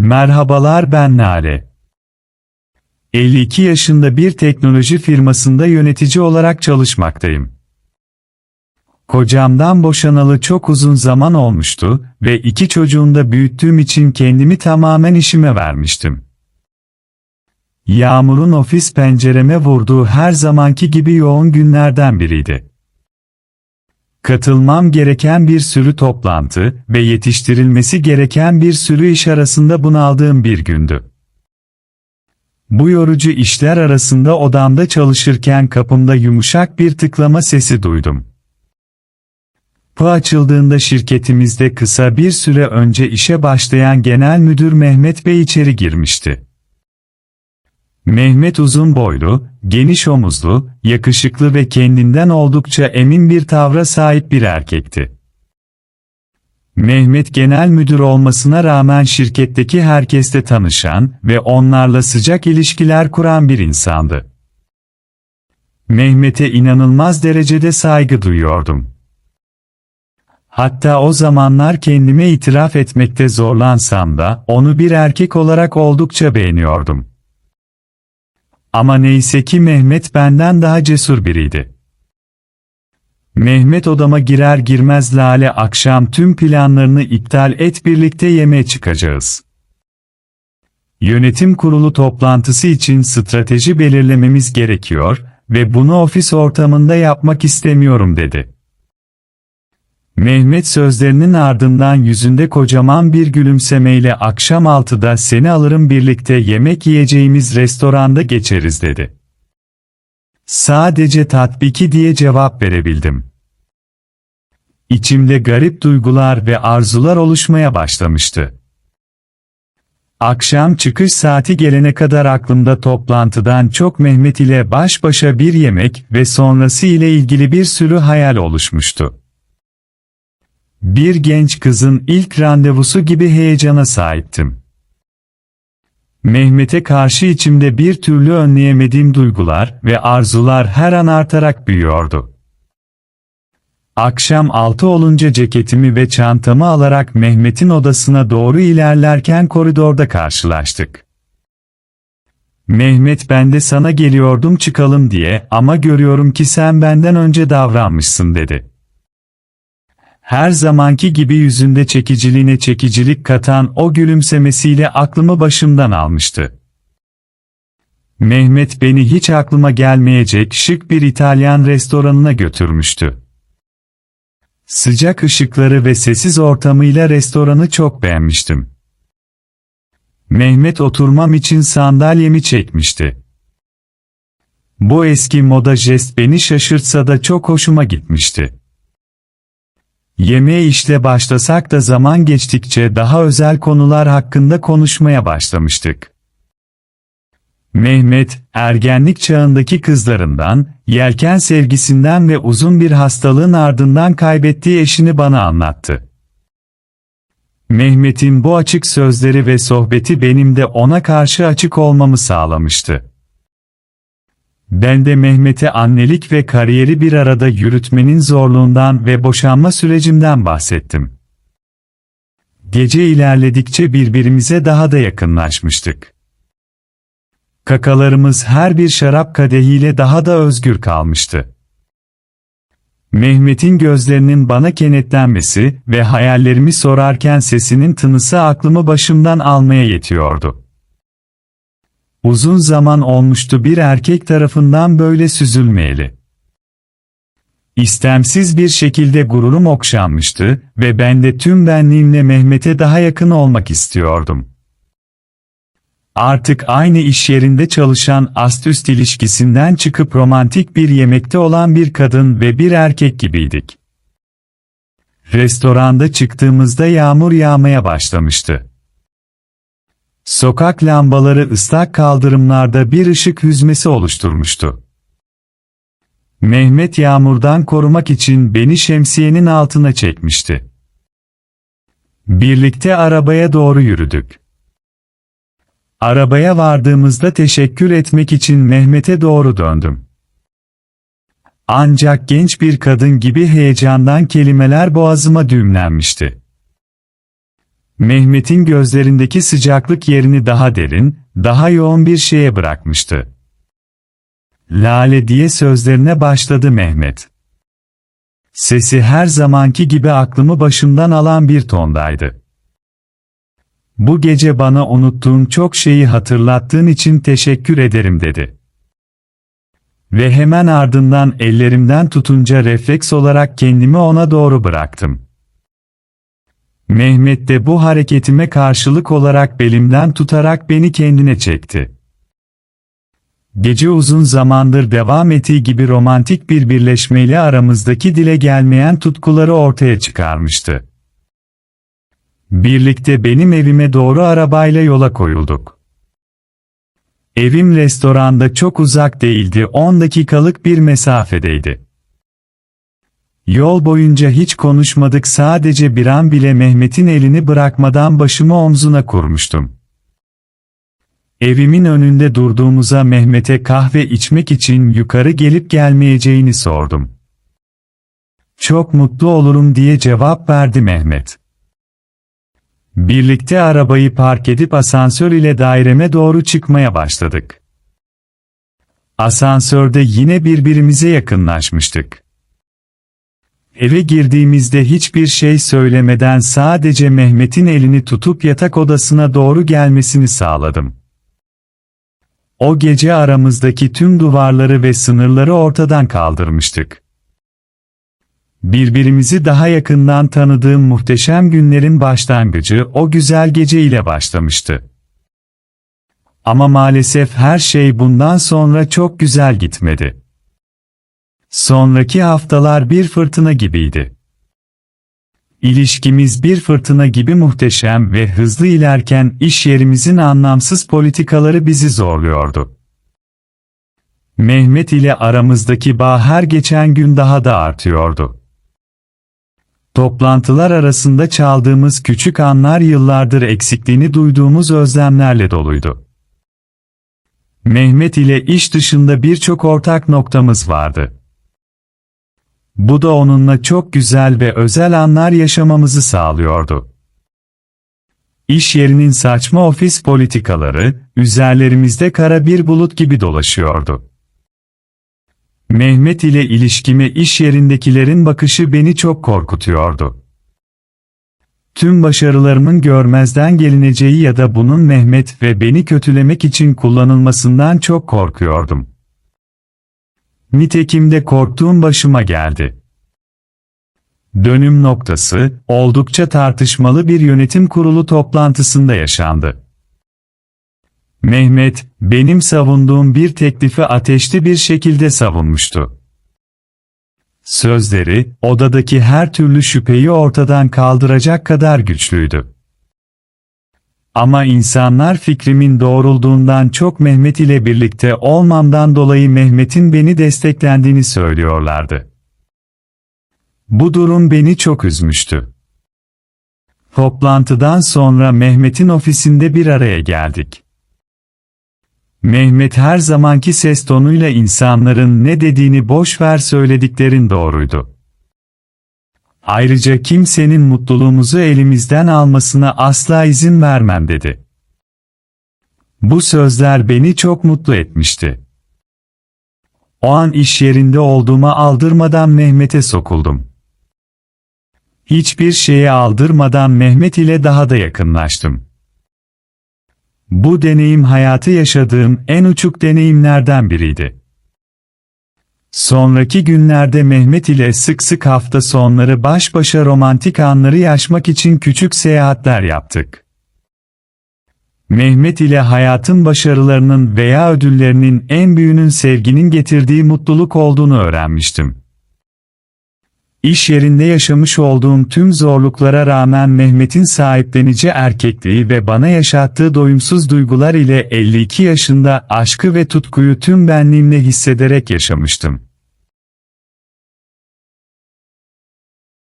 Merhabalar ben Nare. 52 yaşında bir teknoloji firmasında yönetici olarak çalışmaktayım. Kocamdan boşanalı çok uzun zaman olmuştu ve iki çocuğunu da büyüttüğüm için kendimi tamamen işime vermiştim. Yağmurun ofis pencereme vurduğu her zamanki gibi yoğun günlerden biriydi. Katılmam gereken bir sürü toplantı ve yetiştirilmesi gereken bir sürü iş arasında bunaldığım bir gündü. Bu yorucu işler arasında odamda çalışırken kapımda yumuşak bir tıklama sesi duydum. Kapı açıldığında şirketimizde kısa bir süre önce işe başlayan Genel Müdür Mehmet Bey içeri girmişti. Mehmet uzun boylu, geniş omuzlu, yakışıklı ve kendinden oldukça emin bir tavra sahip bir erkekti. Mehmet genel müdür olmasına rağmen şirketteki herkesle tanışan ve onlarla sıcak ilişkiler kuran bir insandı. Mehmet'e inanılmaz derecede saygı duyuyordum. Hatta o zamanlar kendime itiraf etmekte zorlansam da onu bir erkek olarak oldukça beğeniyordum. Ama neyse ki Mehmet benden daha cesur biriydi. Mehmet odama girer girmez Lale akşam tüm planlarını iptal et birlikte yemeğe çıkacağız. Yönetim kurulu toplantısı için strateji belirlememiz gerekiyor ve bunu ofis ortamında yapmak istemiyorum dedi. Mehmet sözlerinin ardından yüzünde kocaman bir gülümsemeyle akşam altıda seni alırım birlikte yemek yiyeceğimiz restoranda geçeriz dedi. Sadece tatbiki diye cevap verebildim. İçimde garip duygular ve arzular oluşmaya başlamıştı. Akşam çıkış saati gelene kadar aklımda toplantıdan çok Mehmet ile baş başa bir yemek ve sonrası ile ilgili bir sürü hayal oluşmuştu. Bir genç kızın ilk randevusu gibi heyecana sahiptim. Mehmet'e karşı içimde bir türlü önleyemediğim duygular ve arzular her an artarak büyüyordu. Akşam altı olunca ceketimi ve çantamı alarak Mehmet'in odasına doğru ilerlerken koridorda karşılaştık. Mehmet ben de sana geliyordum çıkalım diye ama görüyorum ki sen benden önce davranmışsın dedi. Her zamanki gibi yüzünde çekiciliğine çekicilik katan o gülümsemesiyle aklımı başımdan almıştı. Mehmet beni hiç aklıma gelmeyecek şık bir İtalyan restoranına götürmüştü. Sıcak ışıkları ve sessiz ortamıyla restoranı çok beğenmiştim. Mehmet oturmam için sandalyemi çekmişti. Bu eski moda jest beni şaşırtsa da çok hoşuma gitmişti. Yemeğe işte başlasak da zaman geçtikçe daha özel konular hakkında konuşmaya başlamıştık. Mehmet, ergenlik çağındaki kızlarından, yelken sevgisinden ve uzun bir hastalığın ardından kaybettiği eşini bana anlattı. Mehmet'in bu açık sözleri ve sohbeti benim de ona karşı açık olmamı sağlamıştı. Ben de Mehmet'e annelik ve kariyeri bir arada yürütmenin zorluğundan ve boşanma sürecimden bahsettim. Gece ilerledikçe birbirimize daha da yakınlaşmıştık. Kakalarımız her bir şarap kadehiyle daha da özgür kalmıştı. Mehmet'in gözlerinin bana kenetlenmesi ve hayallerimi sorarken sesinin tınısı aklımı başımdan almaya yetiyordu. Uzun zaman olmuştu bir erkek tarafından böyle süzülmeyeli. İstemsiz bir şekilde gururum okşanmıştı ve ben de tüm benliğimle Mehmet'e daha yakın olmak istiyordum. Artık aynı iş yerinde çalışan ast-üst ilişkisinden çıkıp romantik bir yemekte olan bir kadın ve bir erkek gibiydik. Restoranda çıktığımızda yağmur yağmaya başlamıştı. Sokak lambaları ıslak kaldırımlarda bir ışık hüzmesi oluşturmuştu. Mehmet yağmurdan korumak için beni şemsiyenin altına çekmişti. Birlikte arabaya doğru yürüdük. Arabaya vardığımızda teşekkür etmek için Mehmet'e doğru döndüm. Ancak genç bir kadın gibi heyecandan kelimeler boğazıma düğümlenmişti. Mehmet'in gözlerindeki sıcaklık yerini daha derin, daha yoğun bir şeye bırakmıştı. Lale diye sözlerine başladı Mehmet. Sesi her zamanki gibi aklımı başımdan alan bir tondaydı. Bu gece bana unuttuğum çok şeyi hatırlattığın için teşekkür ederim dedi. Ve hemen ardından ellerimden tutunca refleks olarak kendimi ona doğru bıraktım. Mehmet de bu hareketime karşılık olarak belimden tutarak beni kendine çekti. Gece uzun zamandır devam ettiği gibi romantik bir birleşmeyle aramızdaki dile gelmeyen tutkuları ortaya çıkarmıştı. Birlikte benim evime doğru arabayla yola koyulduk. Evim restoranda çok uzak değildi 10 dakikalık bir mesafedeydi. Yol boyunca hiç konuşmadık sadece bir an bile Mehmet'in elini bırakmadan başımı omzuna kurmuştum. Evimin önünde durduğumuza Mehmet'e kahve içmek için yukarı gelip gelmeyeceğini sordum. Çok mutlu olurum diye cevap verdi Mehmet. Birlikte arabayı park edip asansör ile daireme doğru çıkmaya başladık. Asansörde yine birbirimize yakınlaşmıştık. Eve girdiğimizde hiçbir şey söylemeden sadece Mehmet'in elini tutup yatak odasına doğru gelmesini sağladım. O gece aramızdaki tüm duvarları ve sınırları ortadan kaldırmıştık. Birbirimizi daha yakından tanıdığım muhteşem günlerin başlangıcı o güzel gece ile başlamıştı. Ama maalesef her şey bundan sonra çok güzel gitmedi. Sonraki haftalar bir fırtına gibiydi. İlişkimiz bir fırtına gibi muhteşem ve hızlı ilerken iş yerimizin anlamsız politikaları bizi zorluyordu. Mehmet ile aramızdaki bağ her geçen gün daha da artıyordu. Toplantılar arasında çaldığımız küçük anlar yıllardır eksikliğini duyduğumuz özlemlerle doluydu. Mehmet ile iş dışında birçok ortak noktamız vardı. Bu da onunla çok güzel ve özel anlar yaşamamızı sağlıyordu. İş yerinin saçma ofis politikaları, üzerlerimizde kara bir bulut gibi dolaşıyordu. Mehmet ile ilişkime iş yerindekilerin bakışı beni çok korkutuyordu. Tüm başarılarımın görmezden gelineceği ya da bunun Mehmet ve beni kötülemek için kullanılmasından çok korkuyordum. Nitekim de korktuğum başıma geldi. Dönüm noktası, oldukça tartışmalı bir yönetim kurulu toplantısında yaşandı. Mehmet, benim savunduğum bir teklifi ateşli bir şekilde savunmuştu. Sözleri, odadaki her türlü şüpheyi ortadan kaldıracak kadar güçlüydü. Ama insanlar fikrimin doğrulduğundan çok Mehmet ile birlikte olmamdan dolayı Mehmet'in beni desteklendiğini söylüyorlardı. Bu durum beni çok üzmüştü. Toplantıdan sonra Mehmet'in ofisinde bir araya geldik. Mehmet her zamanki ses tonuyla insanların ne dediğini boş ver söylediklerin doğruydu. Ayrıca kimsenin mutluluğumuzu elimizden almasına asla izin vermem dedi. Bu sözler beni çok mutlu etmişti. O an iş yerinde olduğuma aldırmadan Mehmet'e sokuldum. Hiçbir şeye aldırmadan Mehmet ile daha da yakınlaştım. Bu deneyim hayatı yaşadığım en uçuk deneyimlerden biriydi. Sonraki günlerde Mehmet ile sık sık hafta sonları baş başa romantik anları yaşmak için küçük seyahatler yaptık. Mehmet ile hayatın başarılarının veya ödüllerinin en büyüğünün sevginin getirdiği mutluluk olduğunu öğrenmiştim. İş yerinde yaşamış olduğum tüm zorluklara rağmen Mehmet'in sahiplenici erkekliği ve bana yaşattığı doyumsuz duygular ile 52 yaşında aşkı ve tutkuyu tüm benliğimle hissederek yaşamıştım.